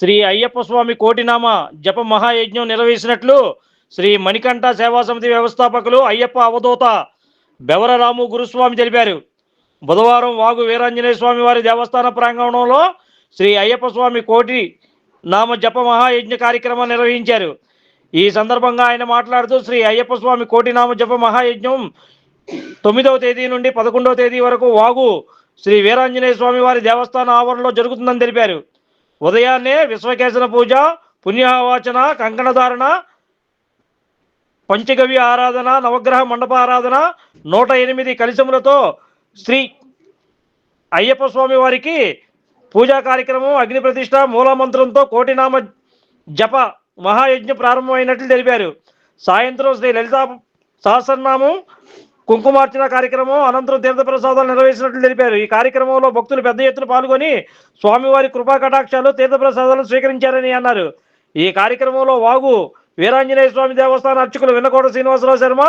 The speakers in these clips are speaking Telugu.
శ్రీ అయ్యప్ప స్వామి కోటినామ జప మహాయజ్ఞం నిర్వహించినట్లు శ్రీ మణికంఠ సేవా సమితి వ్యవస్థాపకులు అయ్యప్ప అవధూత బెవరరాము గురుస్వామి తెలిపారు. బుధవారం వాగు వీరాంజనేయ స్వామి వారి దేవస్థాన ప్రాంగణంలో శ్రీ అయ్యప్ప స్వామి కోటి నామ జప మహాయజ్ఞ కార్యక్రమం నిర్వహించారు. ఈ సందర్భంగా ఆయన మాట్లాడుతూ శ్రీ అయ్యప్ప స్వామి కోటినామ జప మహాయజ్ఞం తొమ్మిదవ తేదీ నుండి పదకొండవ తేదీ వరకు వాగు శ్రీ వీరాంజనేయ స్వామి వారి దేవస్థాన ఆవరణలో జరుగుతుందని తెలిపారు. ఉదయాన్నే విశ్వకేశన పూజ పుణ్యవాచన కంకణధారణ పంచగవి ఆరాధన నవగ్రహ మండప ఆరాధన నూట ఎనిమిది కలిసములతో శ్రీ అయ్యప్ప స్వామి వారికి పూజా కార్యక్రమం అగ్ని ప్రతిష్ట మూలమంత్రంతో కోటినామ జప మహాయజ్ఞ ప్రారంభమైనట్లు తెలిపారు. సాయంత్రం శ్రీ లలితా సహస్రనామం కుంకుమార్చన కార్యక్రమం అనంతరం తీర్థప్రసాదాలు నిర్వహించినట్లు తెలిపారు. ఈ కార్యక్రమంలో భక్తులు పెద్ద ఎత్తున పాల్గొని స్వామివారి కృపా కటాక్షాలు తీర్థప్రసాదాలను స్వీకరించారని అన్నారు. ఈ కార్యక్రమంలో వాగు వీరాంజనేయ స్వామి దేవస్థాన అర్చకులు వినకోట శ్రీనివాసరావు శర్మ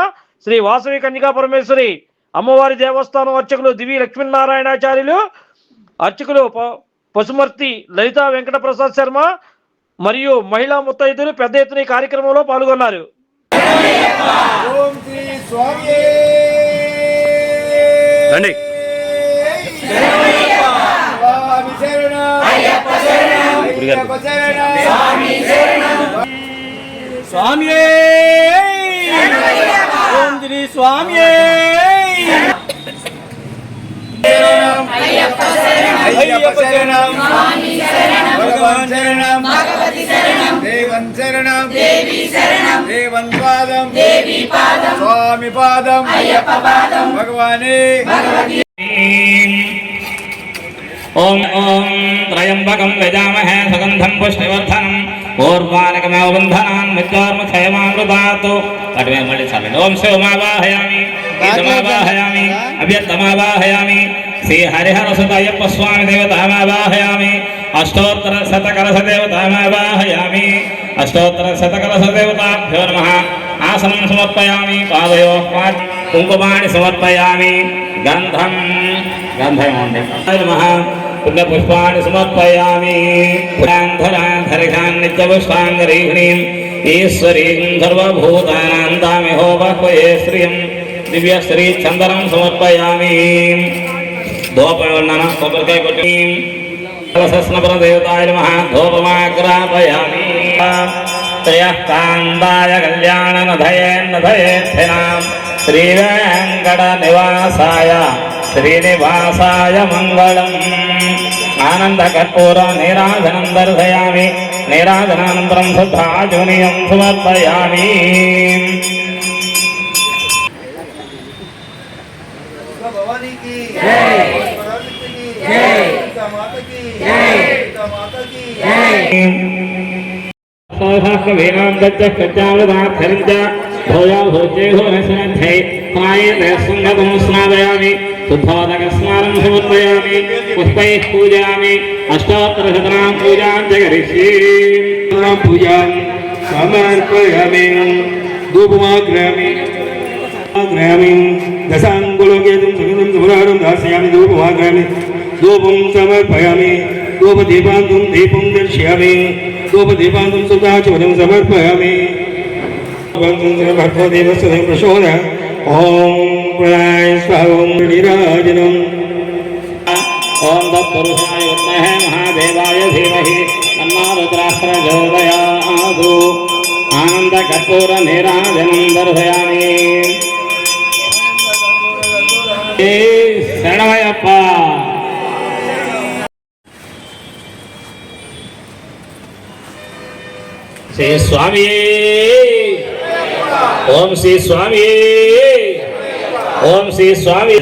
శ్రీ వాసవి కన్యకా పరమేశ్వరి అమ్మవారి దేవస్థానం అర్చకులు దివి లక్ష్మీనారాయణాచార్యులు అర్చకులు పశుమర్తి లలితా వెంకట ప్రసాద్ శర్మ మరియు మహిళా ముత్తైదులు పెద్ద ఎత్తున ఈ కార్యక్రమంలో పాల్గొన్నారు. ఓం శ్రీ స్వామి. రండి. స్వామి స్వామి. స్వామి ఓం శ్రీ స్వామి అయ్యప్ప శరణం భగవాన్ శరణం దేవన్ శరణం దేవి శరణం దేవన్ పాదం దేవి పాదం స్వామి పాదం అయ్యప్ప పాదం భగవానే ఓం ఓం త్రయంబకం యజామహే సుగంధం పుష్టివర్ధనం श्री हरिहर सुत अय्यप्प स्वामी देवतामावाहयामि अष्टोत्तर शतकलश देवतामावाहयामि अष्टोत्तर शतकलश देवताभ्यो नमः। आसनं समर्पयामि, पादयोः पात् कुङ्कुमानि समर्पयामि। गन्धं गन्धयमोण्डे नमः पुण्यपुष्पाणि समर्पयामि। पुरान्धराधरिघान्नित्यपुष्पाङ्गरीहिणीम् ईश्वरीं सर्वभूतानान्दामि होपह्वये श्रियं दिव्यश्रीचन्दनं समर्पयामि। देवताय नमः धूपमाग्रापयामि त्रयः कान्दाय कल्याणनधयेन्नधयेत्थिनां श्रीवेङ्कटनिवासाय श्रीनिवासाय मङ्गलम् आनन्दकर्पूर नीराधनं दर्शयामि नीराधनानन्तरं शुद्धाजुनियं समर्पयामि भवानी की स्नापयामी शुद्धोदकस्नानं समर्पयामि पुष्पैः पूजयामि अष्टोत्तरशतनां पूजां च करिष्ये पूजां समर्पयामि धूपमाग्रामि ग्रामीण दशाङ्गुलोकेतं सकृतं समरारं दास्यामि धूपमाग्रामि धूपं समर्पयामि। धूपदीपान्तं दीपं दर्शयामि। धूपदीपान्तं सुताचवनं समर्पयामि। भगवदेवस्य प्रचोद ॐ प्रणाय स्वाहं निराजनम्। ॐ तत्पुरुषाय विद्महे महादेवाय धीमहि। तन्नारुद्राक्षरजोदयादु आनन्दकर्पूरनिराजनं दर्शयामि। शरणमयप्पा! శ్రీ స్వామి ఓం శ్రీ స్వామి ఓం శ్రీ స్వామి.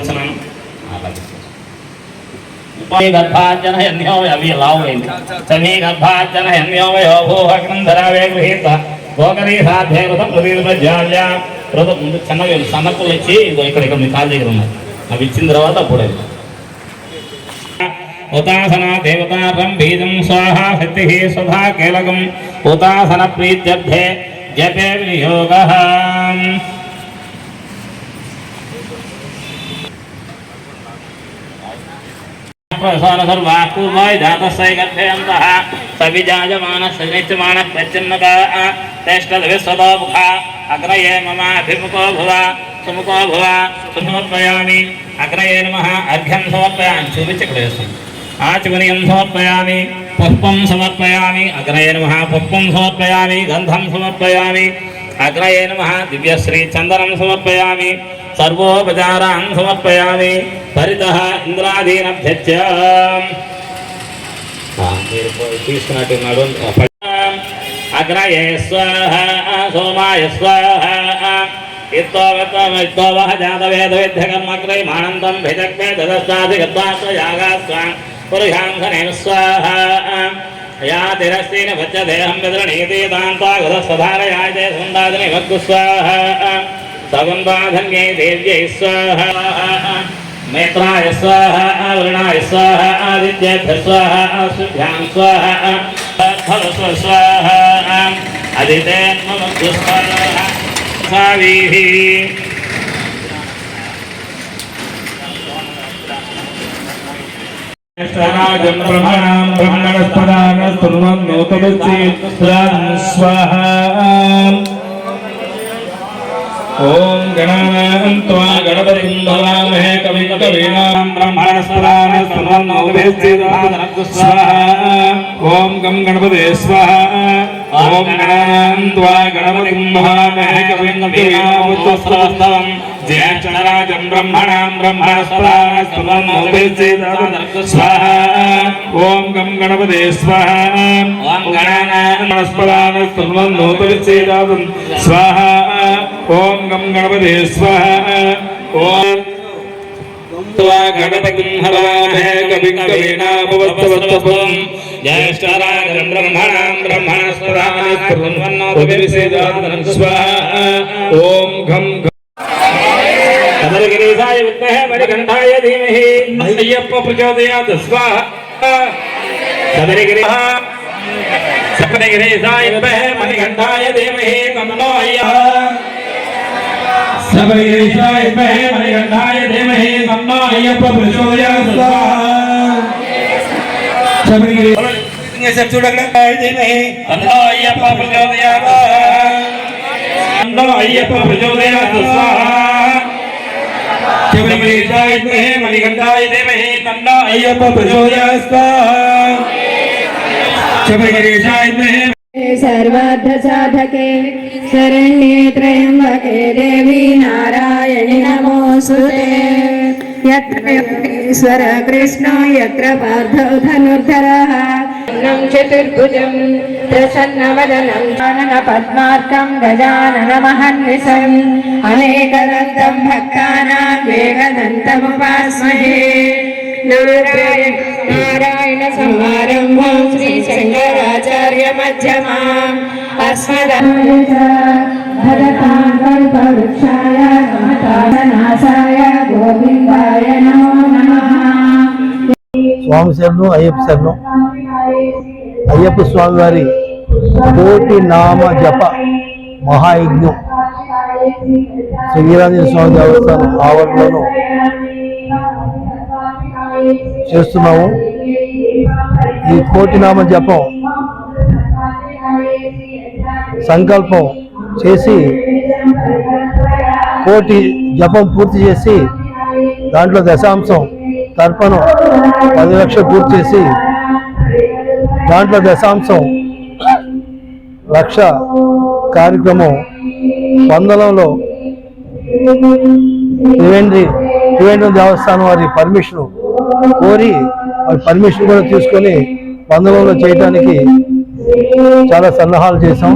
మీ గర్భాజన హన్యో అవి లావేంటి సమీ గర్భాజన హన్యో వయో గృహీత గోకరీ సాధ్య రథం ప్రతిజ్ఞాల్య రథం సన్నకులు ఇచ్చి ఇక్కడ ఇక్కడ మీ కాళ్ళ దగ్గర ఉన్నారు అవి ఇచ్చిన తర్వాత అప్పుడు उतासना देवतारं बीजं स्वाहा हृतिः स्वधा केलकम् उतासनप्रीत्यर्थे जपे विनियोगः। सर्वाकुर्वायजातस्यैकर्थेऽन्तः सविजायमानस्य नित्यमानः प्रच्छन्नकाः तेष्टद्भिस्वदोमुखा अग्रये ममाभिमुखो भुव, सुमुखो भुव, सुसमर्पयामि। अग्रये नमः, अर्घ्यं समर्पयामि। सुविचक्रेषु సుముఖో సమర్పయామి ఆచమనీయం సమర్పయామి పుష్పం సమర్పయామి అగ్రయే నమ పుష్పం సమర్పయామి గంధం సమర్పయామి అగ్రయే నమ దివ్యశ్రీ చందనం సమర్పయామి సర్వోపచారాన్ సమర్పయామి పరిత ఇంద్రాదీనభ్యచ్చ మీరు తీసుకున్నట్టున్నాడు అగ్రయే స్వాహ సోమాయ స్వాహ ఇత్వः జాతవేదవిద్యకర్మగ్రయమానందం భిజగ్మే దదస్తాధిగద్వాస్వయాగాస్వాం పురుషాంసనేన స్వాహ पुरुषाङ्घनेन स्वाहा या तिरस्तेन भज्जदेहं विदृणीतीतान्तागतस्थधारयाय जय सुन्दादिनि भक्तुस्वाहा सगुन्वाधन्यै देव्यै स्वाहा। नेत्राय स्वाहा वृणाय स्वाहा, आदित्यभ्य स्वाहा, अश्रुभ्यां स्वाहा फलस्व स्वाहा। अदितेन्मनुस्वाहा स्वावीः రాజం బ్రహ్మణాం బ్రహ్మణస్పదాన స్తుర్వం నూతమస్సి స్వాహా. ఓం గణానాన్త్వా గణపతిం భవామహే కవిం కవీనాం బ్రహ్మణస్పదాన స్తుర్వం నూతమస్సి స్వాహా. ఓం గం గణపతే స్వాహా. ఓం గణానాన్త్వా గణపతిం భవామహే కవిం కవీనాం. స్వస్తవం జ్యేష్ఠరాజం ज्येष्ठराजम् ब्रह्मणाम् ब्रह्मणस्पदानस्तुतम् स्वाहा ॐ गं गणपते स्वाहा ॐ गणानामणस्पदानस्तुतम् नोपविच्छेदातम् स्वाहा ॐ गं गणपते स्वाहा ॐ गणपतिम् हवामहे कविम् कवीणापवत्तवत्तपम् ज्येष्ठराजम् ब्रह्मणाम् ब्रह्मणस्पदानस्तुतम् स्वाहा ॐ घं अधिकाय विद्महे मणिकण्ठाय धीमहि। अय्यप्प प्रचोदयात् स्वाहा। सबरिगिरिः सबरिगिरिसाय विद्महे मणिकण्ठाय धीमहि तन्नो अय्यः। सबरिगिरिसाय विद्महे मणिकण्ठाय धीमहि तन्नो अय्यप्प प्रचोदयात् स्वाहा। सबरिगिरि अय्यप्प प्रचोदयात् स्वाहा। शबरीगणेशाय विद्महे मणिकंठाय धीमहि तन्नो अय्यप्प सर्वार्थ साधके शरण्ये त्र्यंबके देवी यत्र योगेश्वर यत्र पार्थो धनुर्धरः। चतुर्भुजं प्रसन्नवदनं पद्मार्कं गजाननमहन्निशम् अनेकदन्तं भक्तानां वेगदन्तमुपास्महे नारायण नारायण समारम्भं श्रीशङ्कराचार्य मध्यमाम् अस्मदभरतां कल्पवृक्षाय नाशाय गोविन्दाय नमो नमः స్వామి శరణం అయ్యప్ప శరణం అయ్యప్ప స్వామి వారి కోటి నామ జప మహాయజ్ఞం. శ్రీ స్వామి దేవస్థానం ఆవరణలో చేస్తున్నాము. ఈ కోటి నామ జపం సంకల్పం చేసి కోటి జపం పూర్తి చేసి దాంట్లో దశాంశం తర్పణం పది లక్షలు పూర్తి చేసి దాంట్లో దశాంశం లక్ష కార్యక్రమం. వందలంలో త్రివేంద్రి త్రివేంద్రం దేవస్థానం వారి పర్మిషన్ కోరి వారి పర్మిషన్ కూడా తీసుకొని వందలంలో చేయడానికి చాలా సన్నాహాలు చేశాం.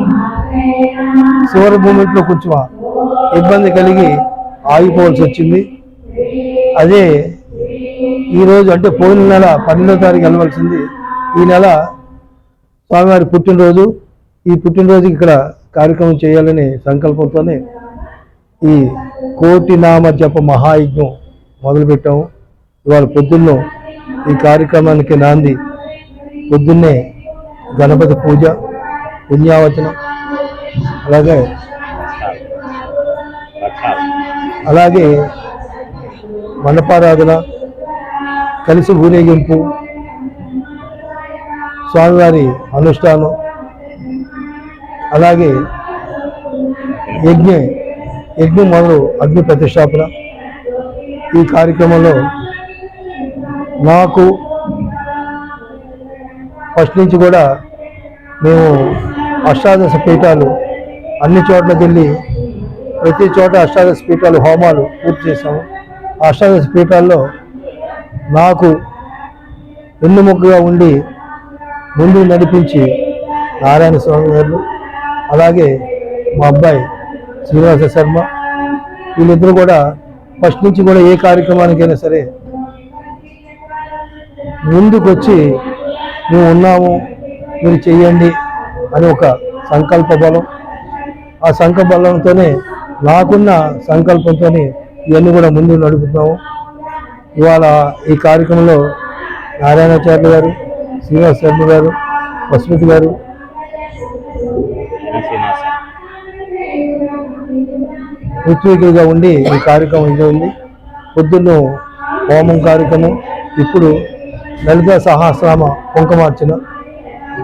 చివరి మూమెంట్లో కొంచెం ఇబ్బంది కలిగి ఆగిపోవాల్సి వచ్చింది. అదే ఈరోజు అంటే పోయిన నెల పన్నెండో తారీఖు వెళ్ళవలసింది. ఈ నెల స్వామివారి పుట్టినరోజు ఈ పుట్టినరోజుకి ఇక్కడ కార్యక్రమం చేయాలని సంకల్పంతోనే ఈ కోటి నామ జప మహాయజ్ఞం మొదలుపెట్టాము. ఇవాళ పొద్దున్న ఈ కార్యక్రమానికి నాంది పొద్దున్నే గణపతి పూజ పుణ్యావచనం అలాగే అలాగే మండపారాధన కలిసి ఊరేగింపు స్వామివారి అనుష్ఠానం. అలాగే యజ్ఞ యజ్ఞ మొదలు అగ్ని ప్రతిష్టాపన. ఈ కార్యక్రమంలో నాకు ఫస్ట్ నుంచి కూడా మేము అష్టాదశ పీఠాలు అన్ని చోట్లకి వెళ్ళి ప్రతి చోట అష్టాదశ పీఠాలు హోమాలు పూర్తి చేశాము. అష్టాదశ పీఠాల్లో నాకు వెన్నుముక్కగా ఉండి ముందు నడిపించి నారాయణ స్వామి గారు అలాగే మా అబ్బాయి శ్రీనివాస శర్మ వీళ్ళిద్దరూ కూడా ఫస్ట్ నుంచి కూడా ఏ కార్యక్రమానికైనా సరే ముందుకొచ్చి మేము ఉన్నాము మీరు చెయ్యండి అని ఒక సంకల్ప బలం. ఆ సంకల్ప బలంతోనే నాకున్న సంకల్పంతో ఇవన్నీ కూడా ముందు నడుపుతున్నాము. ఇవాళ ఈ కార్యక్రమంలో నారాయణాచార్య గారు శ్రీనివాస శర్మ గారు వసుమతి గారు. ఋత్వికులుగా ఉండి ఈ కార్యక్రమం ఇది ఉంది పొద్దున్న హోమం కార్యక్రమం ఇప్పుడు లలిత సహస్రామ కుంకమార్చన.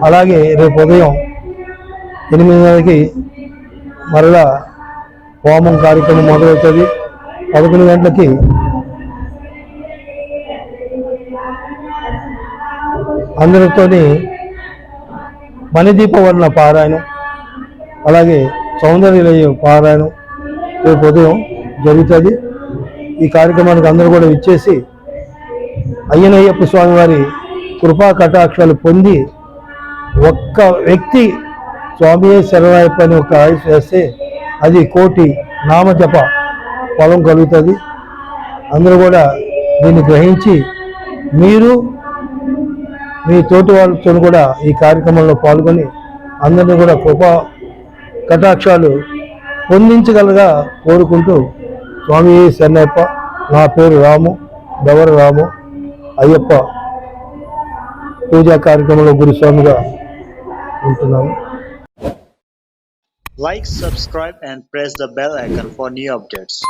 అలాగే రేపు ఉదయం ఎనిమిదిన్నరకి మరలా హోమం కార్యక్రమం మొదలవుతుంది. పదకొండు గంటలకి అందరితోని మణిదీప వర్ణ పారాయణం అలాగే సౌందర్యలయ పారాయణం రేపు ఉదయం జరుగుతుంది. ఈ కార్యక్రమానికి అందరూ కూడా ఇచ్చేసి అయ్యనయ్యప్ప స్వామి వారి కృపా కటాక్షాలు పొంది ఒక్క వ్యక్తి స్వామి శరణాయప్ప అని ఒక ఆయుష్ వేస్తే అది కోటి నామజప ఫలం కలుగుతుంది. అందరూ కూడా దీన్ని గ్రహించి మీరు మీ తోటి వాళ్ళతో కూడా ఈ కార్యక్రమంలో పాల్గొని అందరినీ కూడా కృపా కటాక్షాలు పొందించగలగా కోరుకుంటూ స్వామి శరణయ్యప్ప నా పేరు రాము దవర రాము అయ్యప్ప పూజా కార్యక్రమంలో గురుస్వామిగా ఉంటున్నాను. Like subscribe and press the bell icon for new updates